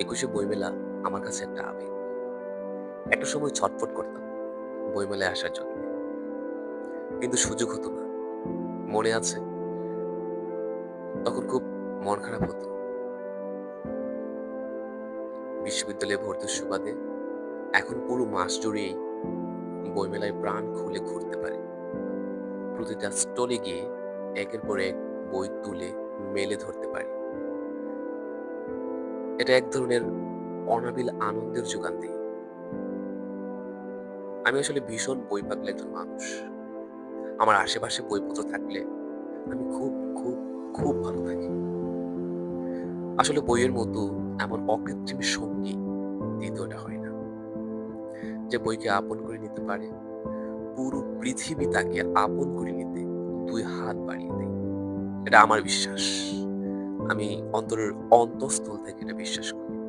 একুশে বইমেলা আমার কাছে একটা আবেগ। একটা সময় ছটফট করতাম বইমেলায় আসার জন্য। কিন্তু সুযোগ হতো না। মনে আছে? তখন খুব মন খারাপ হতো। বিশ্ববিদ্যালয়ে ভর্তির সুবাদে এখন পুরো মাস জুড়েই বইমেলায় প্রাণ খুলে ঘুরতে পারে। প্রতিটা স্টলে গিয়ে একের পর এক বই তুলে মেলে ধরতে পারি। এটা এক ধরনের অনাবিল আনন্দের যোগান দেয়। আমি আসলে ভীষণ বই পাগল একজন মানুষ। আমার আশেপাশে বইপত্র থাকলে আমি খুব খুব খুব ভালো থাকি। আসলে বইয়ের মতো এমন অকৃত্রিম সঙ্গী দ্বিতীয়টা হয় না। যে বইকে আপন করে নিতে পারে, পুরো পৃথিবী তাকে আপন করে নিতে দুই হাত বাড়িয়ে দেয়। এটা আমার বিশ্বাস। আমি অন্তরের অন্তঃস্থল থেকে এটা বিশ্বাস করি।